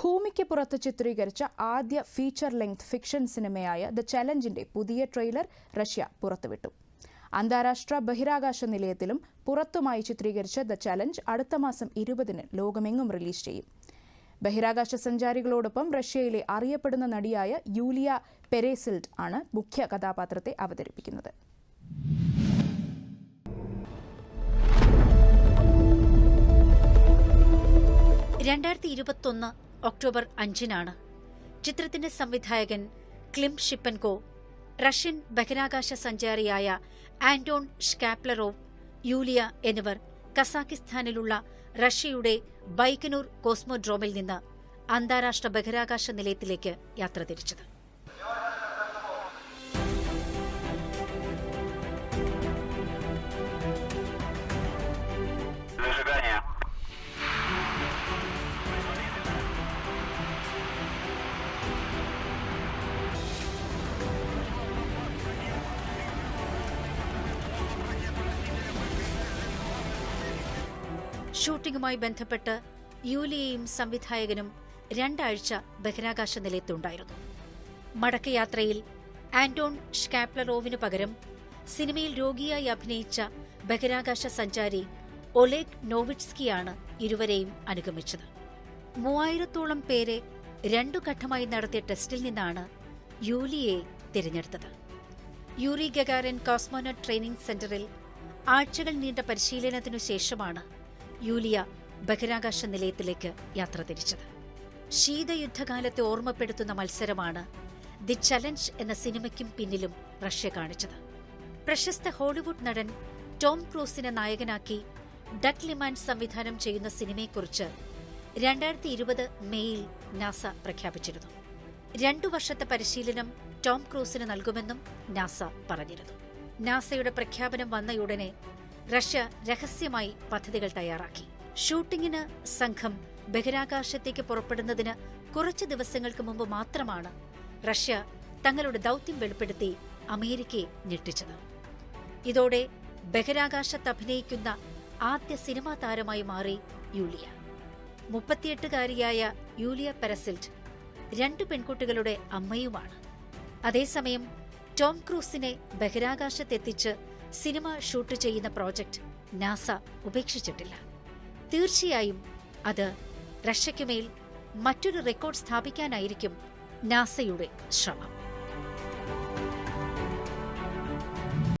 ഭൂമിക്ക് പുറത്ത് ചിത്രീകരിച്ച ആദ്യ ഫീച്ചർ ലെങ്ത് ഫിക്ഷൻ സിനിമയായ ദ ചലഞ്ചിന്റെ പുതിയ ട്രെയിലർ റഷ്യ പുറത്തുവിട്ടു. അന്താരാഷ്ട്ര ബഹിരാകാശ നിലയത്തിലും പുറത്തുമായി ചിത്രീകരിച്ച ദ ചലഞ്ച് അടുത്ത മാസം ഇരുപതിന് ലോകമെങ്ങും റിലീസ് ചെയ്യും. ബഹിരാകാശ സഞ്ചാരികളോടൊപ്പം റഷ്യയിലെ അറിയപ്പെടുന്ന നടിയായ യൂലിയ പെരേസിൽഡ് ആണ് മുഖ്യ കഥാപാത്രത്തെ അവതരിപ്പിക്കുന്നത്. രണ്ടായിരത്തി ഇരുപത്തൊന്ന് ഒക്ടോബർ അഞ്ചിനാണ്. ചിത്രത്തിന്റെ സംവിധായകൻ ക്ലിം ഷിപ്പൻകോ റഷ്യൻ ബഹിരാകാശ സഞ്ചാരിയായ ആന്റോൺ ഷ്കാപ്ലറോവ് യൂലിയ എന്നിവർ കസാക്കിസ്ഥാനിലുള്ള റഷ്യയുടെ ബൈക്കനൂർ കോസ്മോഡ്രോമിൽ നിന്ന് അന്താരാഷ്ട്ര ബഹിരാകാശ നിലയത്തിലേക്ക് യാത്ര തിരിച്ചത്. ഷൂട്ടിംഗുമായി ബന്ധപ്പെട്ട് യൂലിയയും സംവിധായകനും രണ്ടാഴ്ച ബഹിരാകാശ നിലയത്തുണ്ടായിരുന്നു. മടക്കയാത്രയിൽ ആന്റോൺ ഷ്കാപ്ലറോവിനു പകരം സിനിമയിൽ രോഗിയായി അഭിനയിച്ച ബഹിരാകാശ സഞ്ചാരി ഒലേഗ് നോവിറ്റ്സ്കിയാണ് ഇരുവരെയും അനുഗമിച്ചത്. മൂവായിരത്തോളം പേരെ രണ്ടു ഘട്ടമായി നടത്തിയ ടെസ്റ്റിൽ നിന്നാണ് യൂലിയെ തിരഞ്ഞെടുത്തത്. യൂറി ഗഗാരൻ കോസ്മോനട്ട് ട്രെയിനിംഗ് സെന്ററിൽ ആഴ്ചകൾ നീണ്ട പരിശീലനത്തിനു ശേഷമാണ് യൂലിയ ബഹിരാകാശ നിലയത്തിലേക്ക് യാത്ര തിരിച്ചത്. ശീതയുദ്ധകാലത്തെ ഓർമ്മപ്പെടുത്തുന്ന മത്സരമാണ് ദി ചലഞ്ച് എന്ന സിനിമയ്ക്കും പിന്നിലും റഷ്യ കാണിച്ചത്. പ്രശസ്ത ഹോളിവുഡ് നടൻ ടോം ക്രൂസിനെ നായകനാക്കി ഡക് ലിമാൻ സംവിധാനം ചെയ്യുന്ന സിനിമയെക്കുറിച്ച് രണ്ടായിരത്തി ഇരുപത് മേയിൽ നാസ പ്രഖ്യാപിച്ചിരുന്നു. രണ്ടു വർഷത്തെ പരിശീലനം ടോം ക്രൂസിന് നൽകുമെന്നും നാസ പറഞ്ഞിരുന്നു. നാസയുടെ പ്രഖ്യാപനം വന്നയുടനെ റഷ്യ രഹസ്യമായി പദ്ധതികൾ തയ്യാറാക്കി. ഷൂട്ടിങ്ങിന് സംഘം ബഹിരാകാശത്തേക്ക് പുറപ്പെടുന്നതിന് കുറച്ച് ദിവസങ്ങൾക്ക് മുമ്പ് മാത്രമാണ് റഷ്യ തങ്ങളുടെ ദൗത്യം വെളിപ്പെടുത്തി അമേരിക്കയെ ഞെട്ടിച്ചത്. ഇതോടെ ബഹിരാകാശത്ത് അഭിനയിക്കുന്ന ആദ്യ സിനിമാ താരമായി മാറി യൂലിയ. മുപ്പത്തിയെട്ടുകാരിയായ യൂലിയ പെരസിൽറ്റ് രണ്ട് പെൺകുട്ടികളുടെ അമ്മയുമാണ്. അതേസമയം ടോം ക്രൂസിനെ ബഹിരാകാശത്തെത്തിച്ച് സിനിമ ഷൂട്ട് ചെയ്യുന്ന പ്രോജക്റ്റ് നാസ ഉപേക്ഷിച്ചിട്ടില്ല. തീർച്ചയായും അത് റഷ്യയ്ക്കുമേൽ മറ്റൊരു റെക്കോർഡ് സ്ഥാപിക്കാനായിരിക്കും നാസയുടെ ശ്രമം.